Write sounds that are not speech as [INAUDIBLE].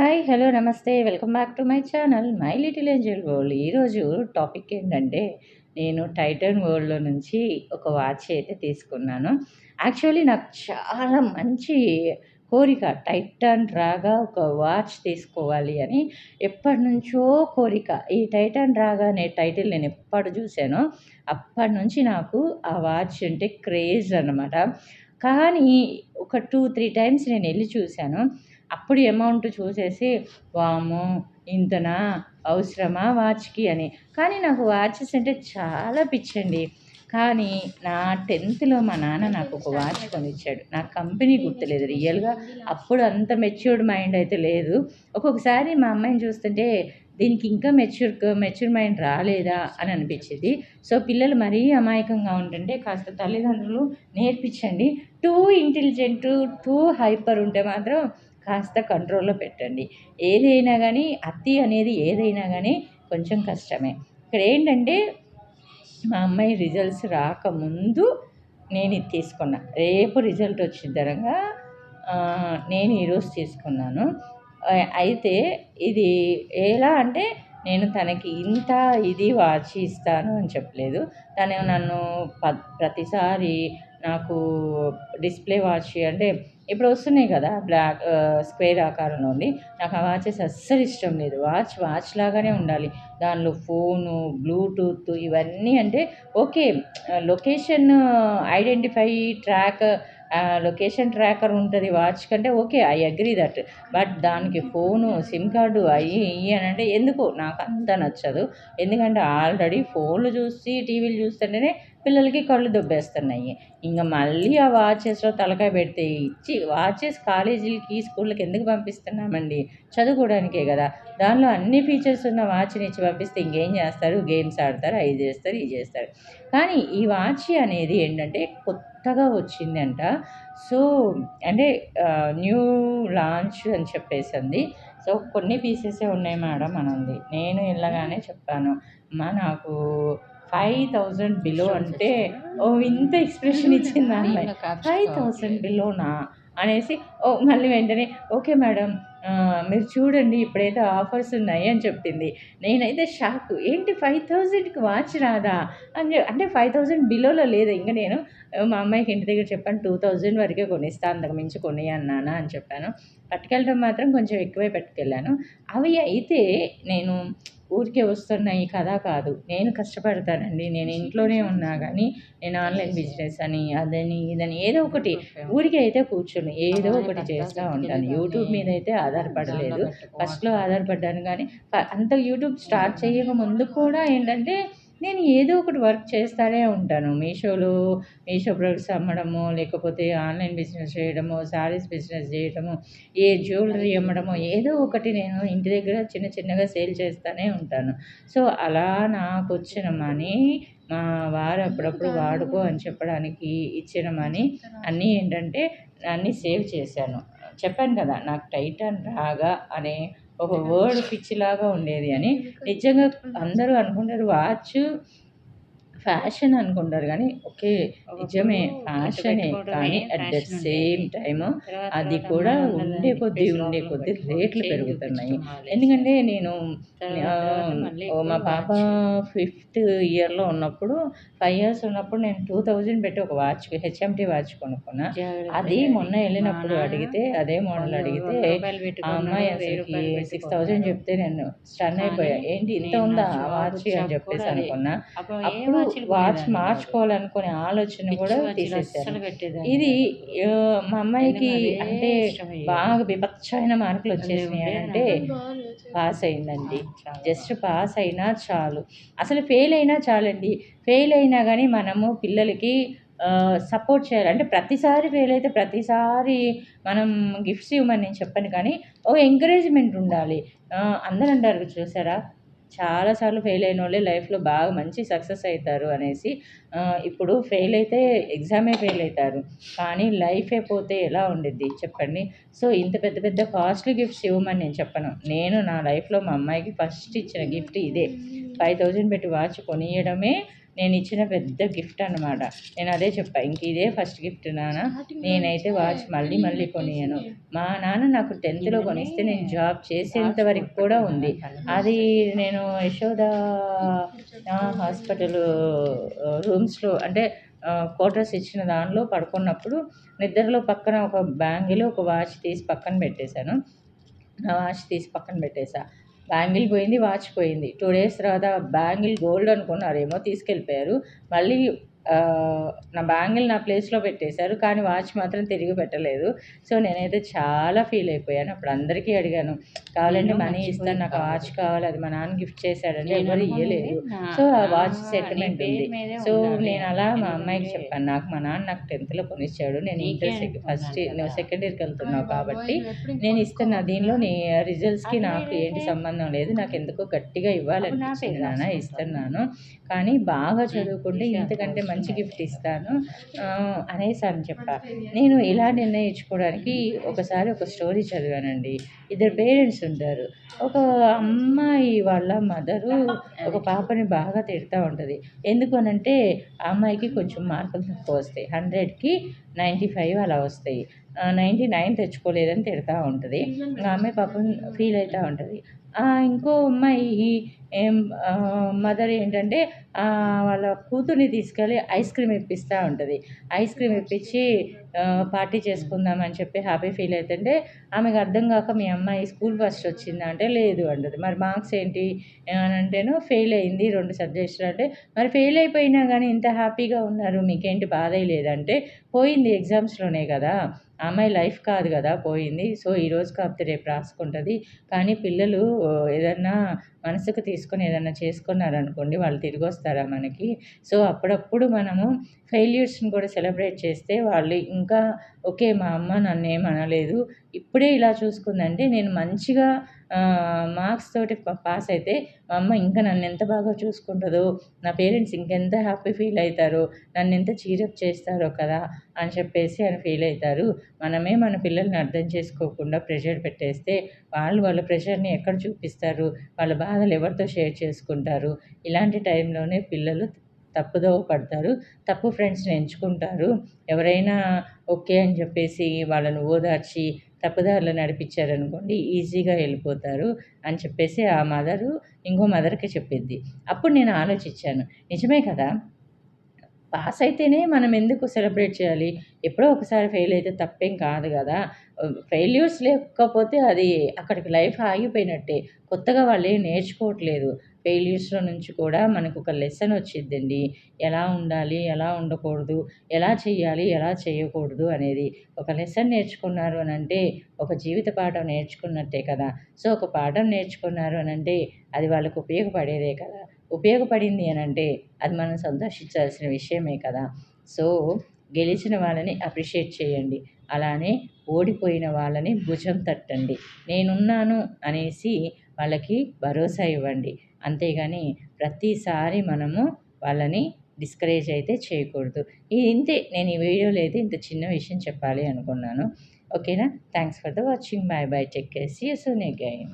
Hi hello నమస్తే. Welcome back to my channel my little angel world ఈరోజు topic ఏంటంటే నేను టైటన్ వరల్డ్లో నుంచి ఒక వాచ్ అయితే తీసుకున్నాను. యాక్చువల్లీ నాకు చాలా మంచి కోరిక టైటాన్ రాగా ఒక వాచ్ తీసుకోవాలి అని ఎప్పటి నుంచో కోరిక. ఈ టైటాన్ రాగా అనే టైటిల్ నేను ఎప్పుడు చూశానో అప్పటి నుంచి నాకు ఆ వాచ్ అంటే క్రేజ్ అనమాట కానీ ఒక టూ త్రీ టైమ్స్ నేను వెళ్ళి చూశాను. అప్పుడు అమౌంట్ చూసేసి వాము ఇంతనా? అవసరమా వాచ్కి? అని. కానీ నాకు వాచెస్ అంటే చాలా పిచ్చండి. కానీ నా టెన్త్లో మా నాన్న నాకు ఒక వాచ్ కొనిచ్చాడు. నాకు కంపెనీ గుర్తులేదు. రియల్గా అప్పుడు అంత మెచ్యూర్డ్ మైండ్ అయితే లేదు. ఒక్కొక్కసారి మా అమ్మాయిని చూస్తుంటే దీనికి ఇంకా మెచ్యూర్ మెచ్యూర్ మైండ్ రాలేదా? అని అనిపించేది. సో పిల్లలు మరీ అమాయకంగా ఉంటుంటే కాస్త తల్లిదండ్రులు నేర్పించండి. టూ ఇంటెలిజెంట్ టూ హైపర్ ఉంటే మాత్రం కాస్త కంట్రోల్లో పెట్టండి. ఏదైనా కానీ అతి అనేది ఏదైనా కానీ కొంచెం కష్టమే. ఇక్కడ ఏంటంటే మా అమ్మాయి రిజల్ట్స్ రాకముందు నేను ఇది తీసుకున్నా. రేపు రిజల్ట్ వచ్చిన తరంగా నేను ఈరోజు తీసుకున్నాను. అయితే ఇది ఎలా అంటే నేను తనకి ఇంత ఇది వాచ్ ఇస్తాను అని చెప్పలేదు. తను నన్ను ప ప్రతిసారి నాకు డిస్ప్లే వాచ్ అంటే ఇప్పుడు వస్తున్నాయి కదా బ్లాక్ స్క్వేర్ ఆకారంలో ఉంది నాకు ఆ వాచెస్ అస్సలు ఇష్టం లేదు. వాచ్ వాచ్ లాగానే ఉండాలి. దానిలో ఫోను బ్లూటూత్ ఇవన్నీ అంటే okay. Location identify track location tracker ఉంటుంది వాచ్ కంటే okay I agree that. But దానికి ఫోను సిమ్ కార్డు అయ్యి ఇయ్యి అని అంటే ఎందుకు? నాకు అంత నచ్చదు. ఎందుకంటే ఆల్రెడీ ఫోన్లు చూసి టీవీలు చూస్తుంటేనే పిల్లలకి కళ్ళు దొబ్బేస్తున్నాయి. ఇంకా మళ్ళీ ఆ వాచెస్లో తలకాయ పెడితే ఇచ్చి వాచెస్ కాలేజీలకి స్కూళ్ళకి ఎందుకు పంపిస్తున్నామండి? చదువుకోవడానికే కదా. దానిలో అన్ని ఫీచర్స్ ఉన్న వాచ్ని ఇచ్చి పంపిస్తే ఇంకేం చేస్తారు? గేమ్స్ ఆడతారు అవి చేస్తారు ఇవి చేస్తారు. కానీ ఈ వాచ్ అనేది ఏంటంటే కొత్తగా వచ్చిందంట. సో అంటే న్యూ లాంచ్ అని చెప్పేసి అంది సో కొన్ని పీసెసే ఉన్నాయి మేడం అనంది. నేను వెళ్ళగానే చెప్పాను. అమ్మా నాకు ఫైవ్ థౌజండ్ బిలో అంటే ఓ ఇంత ఎక్స్ప్రెషన్ ఇచ్చింది [LAUGHS] అమ్మాయి? ఫైవ్ థౌజండ్ బిలోనా? అనేసి ఓ మళ్ళీ వెంటనే ఓకే మేడం మీరు చూడండి ఇప్పుడైతే ఆఫర్స్ ఉన్నాయి అని చెప్పింది. నేనైతే షాక్. ఏంటి ఫైవ్ థౌజండ్కి వాచ్ రాదా? అని అంటే ఫైవ్ థౌజండ్ బిలోలో లేదు. ఇంకా నేను మా అమ్మాయికి ఇంటి దగ్గర చెప్పాను టూ థౌజండ్ వరకే కొనిస్తా అంతకు మించి కొని అన్నానా అని చెప్పాను. పట్టుకెళ్ళడం మాత్రం కొంచెం ఎక్కువే పట్టుకెళ్ళాను. అవి అయితే నేను ఊరికే వస్తున్నాయి కదా కాదు. నేను కష్టపడతానండి. నేను ఇంట్లోనే ఉన్నా కానీ నేను ఆన్లైన్ బిజినెస్ అని అదని ఇదని ఏదో ఒకటి. ఊరికే అయితే కూర్చొని ఏదో ఒకటి చేస్తూ ఉంటాను. యూట్యూబ్ మీద అయితే ఆధారపడలేదు. ఫస్ట్లో ఆధారపడ్డాను కానీ అంత యూట్యూబ్ స్టార్ట్ చేయక ముందు కూడా ఏంటంటే నేను ఏదో ఒకటి వర్క్ చేస్తూనే ఉంటాను. మీషోలో మీషో ప్రొడక్ట్స్ అమ్మడము లేకపోతే ఆన్లైన్ బిజినెస్ చేయడము శారీస్ బిజినెస్ చేయడము ఏ జ్యువెలరీ అమ్మడము ఏదో ఒకటి నేను ఇంటి దగ్గర చిన్న చిన్నగా సేల్ చేస్తూనే ఉంటాను. సో అలా నాకు వచ్చిన మనీ మా వారు అప్పుడప్పుడు వాడుకో అని చెప్పడానికి ఇచ్చిన మనీ అన్నీ ఏంటంటే అన్నీ సేవ్ చేశాను. చెప్పాను కదా నాకు టైటాన్ రాగా అనే ఒక వర్డ్ పిచ్చిలాగా ఉండేది అని. నిజంగా అందరూ అనుకుంటారు వాచ్ ఫ్యాషన్ అనుకుంటారు కానీ ఓకే నిజమే ఫ్యాషనే కానీ అట్ ద సేమ్ టైమ్ అది కూడా ఉండే కొద్దీ ఉండే కొద్దీ రేట్లు పెరుగుతున్నాయి. ఎందుకంటే నేను మా పాప ఫిఫ్త్ ఇయర్లో ఉన్నప్పుడు ఫైవ్ ఇయర్స్ ఉన్నప్పుడు నేను టూ థౌజండ్ పెట్టి ఒక వాచ్ హెచ్ఎంటీ వాచ్ కొనుక్కున్నా. అది మొన్న వెళ్ళినప్పుడు అడిగితే అదే మోడల్ అడిగితే ఆ అమ్మాయి అసలుకి సిక్స్ థౌజండ్ చెప్తే నేను స్టన్ అయిపోయా. ఏంటి ఇంత ఉందా వాచ్ అని చెప్పేసి అనుకున్నా. అప్పుడు వాచ్ మార్చుకోవాలనుకునే ఆలోచన కూడా తీసేసాను ఇది మా అమ్మాయికి అంటే బాగా విపచ్చమైన మార్కులు వచ్చేసినాయి అంటే పాస్ అయిందండి. జస్ట్ పాస్ అయినా చాలు. అసలు ఫెయిల్ అయినా చాలండి. ఫెయిల్ అయినా కానీ మనము పిల్లలకి సపోర్ట్ చేయాలి. అంటే ప్రతిసారి ఫెయిల్ అయితే ప్రతిసారి మనం గిఫ్ట్స్ ఇవ్వమని నేను చెప్పను కానీ ఓ ఎంకరేజ్మెంట్ ఉండాలి. అందరూ అంటారు చూసారా? చాలాసార్లు ఫెయిల్ అయిన వాళ్ళే లైఫ్లో బాగా మంచి సక్సెస్ అవుతారు అనేసి ఇప్పుడు ఫెయిల్ అయితే ఎగ్జామే ఫెయిల్ అవుతారు కానీ లైఫే పోతే ఎలా ఉండిద్ది చెప్పండి? సో ఇంత పెద్ద పెద్ద కాస్ట్లీ గిఫ్ట్స్ ఇవ్వమని నేను చెప్పను. నేను నా లైఫ్లో మా అమ్మాయికి ఫస్ట్ ఇచ్చిన గిఫ్ట్ ఇదే. ఫైవ్ థౌజండ్ పెట్టి వాచ్ కొనియడమే నేను ఇచ్చిన పెద్ద గిఫ్ట్ అనమాట నేను అదే చెప్పా ఇంక ఇదే ఫస్ట్ గిఫ్ట్ నాన్న నేనైతే వాచ్ మళ్ళీ మళ్ళీ కొనియను. మా నాన్న నాకు టెన్త్లో కొనిస్తే నేను జాబ్ చేసేంత వరకు కూడా ఉంది. అది నేను యశోద హాస్పిటల్ రూమ్స్లో అంటే క్వార్టర్స్ ఇచ్చిన దానిలో పడుకున్నప్పుడు నిద్రలో పక్కన ఒక బ్యాంగిల్ ఒక వాచ్ తీసి పక్కన పెట్టేశాను. నా వాచ్ తీసి పక్కన పెట్టేశా. బ్యాంగిల్ పోయింది వాచ్ పోయింది. టూ డేస్ తర్వాత బ్యాంగిల్ గోల్డ్ అనుకున్నారేమో తీసుకెళ్ళిపోయారు. మళ్ళీ నా బ్యాంగిల్ నా ప్లేస్లో పెట్టేశారు కానీ వాచ్ మాత్రం తిరిగి పెట్టలేదు. సో నేనైతే చాలా ఫీల్ అయిపోయాను. అప్పుడు అందరికీ అడిగాను కావాలంటే మనీ ఇస్తాను నాకు వాచ్ కావాలి. అది మా నాన్న గిఫ్ట్ చేశాడంటే ఎవరు ఇవ్వలేదు సో ఆ వాచ్ సెటిల్మెంట్ ఉంది. సో నేను అలా మా అమ్మాయికి చెప్పాను నాకు మా నాన్న నాకు టెన్త్లో కొనిచ్చాడు నేను ఇంటర్ ఫస్ట్ సెకండ్ ఇయర్కి వెళ్తున్నావు కాబట్టి నేను ఇస్తున్నా దీనిలో నీ రిజల్ట్స్కి నాకు ఏంటి సంబంధం లేదు. నాకు ఎందుకో గట్టిగా ఇవ్వాలనిపించింది నాన్న ఇస్తున్నాను. కానీ బాగా చదువుకుంటే ఇంతకంటే మంచి గిఫ్ట్ ఇస్తాను. అనేసి అని చెప్పా. నేను ఇలా నిర్ణయించుకోవడానికి ఒకసారి ఒక స్టోరీ చదివానండి. ఇద్దరు పేరెంట్స్ ఉంటారు. ఒక అమ్మాయి వాళ్ళ మదరు ఒక పాపని బాగా తిడతా ఉంటుంది. ఎందుకు అనంటే ఆ అమ్మాయికి కొంచెం మార్కులు తక్కువ వస్తాయి. హండ్రెడ్కి నైంటీ ఫైవ్ అలా వస్తాయి. నైంటీ నైన్ తెచ్చుకోలేదని తిడతా ఉంటుంది. అమ్మాయి పాపం ఫీల్ అవుతూ ఉంటుంది. ఇంకో అమ్మాయి మదర్ ఏంటంటే వాళ్ళ కూతుర్ని తీసుకెళ్ళి ఐస్ క్రీమ్ ఇప్పిస్తూ ఉంటుంది. ఐస్ క్రీమ్ ఇప్పించి పార్టీ చేసుకుందాం అని చెప్పి హ్యాపీ ఫీల్ అవుతుంటే ఆమెకు అర్థం కాక మీ అమ్మాయి స్కూల్ ఫస్ట్ వచ్చిందా అంటే లేదు అంటది. మరి మార్క్స్ ఏంటి అని అంటేను ఫెయిల్ అయింది రెండు సబ్జెక్ట్స్లో అంటే మరి ఫెయిల్ అయిపోయినా కానీ ఇంత హ్యాపీగా ఉన్నారు మీకేంటి బాధ లేదంటే పోయింది ఎగ్జామ్స్లోనే కదా. అమ్మాయి లైఫ్ కాదు కదా పోయింది. సో ఈ రోజు కాకపోతే రేపు రాసుకుంటుంది. కానీ పిల్లలు ఏదన్నా మనసుకు తీసుకొని ఏదన్నా చేసుకున్నారనుకోండి వాళ్ళు తిరిగి వస్తారా మనకి. సో అప్పుడప్పుడు మనము ఫెయిల్యూర్స్ని కూడా సెలబ్రేట్ చేస్తే వాళ్ళు ఇంకా ఓకే మా అమ్మ నన్ను ఏం అనలేదు. ఇప్పుడే ఇలా చూసుకుందంటే నేను మంచిగా మార్క్స్ తోటి పాస్ అయితే మా అమ్మ ఇంకా నన్ను ఎంత బాగా చూసుకుంటుందో నా పేరెంట్స్ ఇంకెంత హ్యాపీ ఫీల్ అవుతారో నన్ను ఎంత చీరప్ చేస్తారో కదా అని చెప్పేసి అని ఫీల్ అవుతారు మనమే మన పిల్లల్ని అర్థం చేసుకోకుండా ప్రెషర్ పెట్టేస్తే వాళ్ళు వాళ్ళ ప్రెషర్ని ఎక్కడ చూపిస్తారు? వాళ్ళ బాధలు ఎవరితో షేర్ చేసుకుంటారు? ఇలాంటి టైంలోనే పిల్లలు తప్పుదోవ పడతారు తప్పు ఫ్రెండ్స్ని ఎంచుకుంటారు. ఎవరైనా ఓకే అని చెప్పేసి వాళ్ళని ఓదార్చి తప్పుదారిలో నడిపించారనుకోండి ఈజీగా వెళ్ళిపోతారు అని చెప్పేసి ఆ మదరు ఇంకో మదర్కి చెప్పిద్ది. అప్పుడు నేను ఆలోచించాను నిజమే కదా? పాస్ అయితేనే మనం ఎందుకు సెలబ్రేట్ చేయాలి? ఎప్పుడో ఒకసారి ఫెయిల్ అయితే తప్పేం కాదు కదా? ఫెయిల్యూర్స్ లేకపోతే అది అక్కడికి లైఫ్ ఆగిపోయినట్టే కొత్తగా వాళ్ళు ఏం నేర్చుకోవట్లేదు. ఫెయిల్యూర్స్లో నుంచి కూడా మనకు ఒక లెసన్ వచ్చిద్దండి. ఎలా ఉండాలి ఎలా ఉండకూడదు ఎలా చేయాలి ఎలా చేయకూడదు అనేది. ఒక లెసన్ నేర్చుకున్నారు అని అంటే ఒక జీవిత పాఠం నేర్చుకున్నట్టే కదా. సో ఒక పాఠం నేర్చుకున్నారు అని అంటే అది వాళ్ళకు ఉపయోగపడేదే కదా. ఉపయోగపడింది అని అంటే అది మనం సంతోషించాల్సిన విషయమే కదా. సో గెలిచిన వాళ్ళని అప్రిషియేట్ చేయండి. అలానే ఓడిపోయిన వాళ్ళని భుజం తట్టండి. నేనున్నాను అనేసి వాళ్ళకి భరోసా ఇవ్వండి. అంతేగాని ప్రతిసారి మనము వాళ్ళని డిస్కరేజ్ అయితే చేయకూడదు. ఇది ఇంతే నేను ఈ వీడియోలో అయితే ఇంత చిన్న విషయం చెప్పాలి అనుకున్నాను. ఓకేనా? Thanks for the watching. Bye bye. Check చేసి సూన్ అగైన్.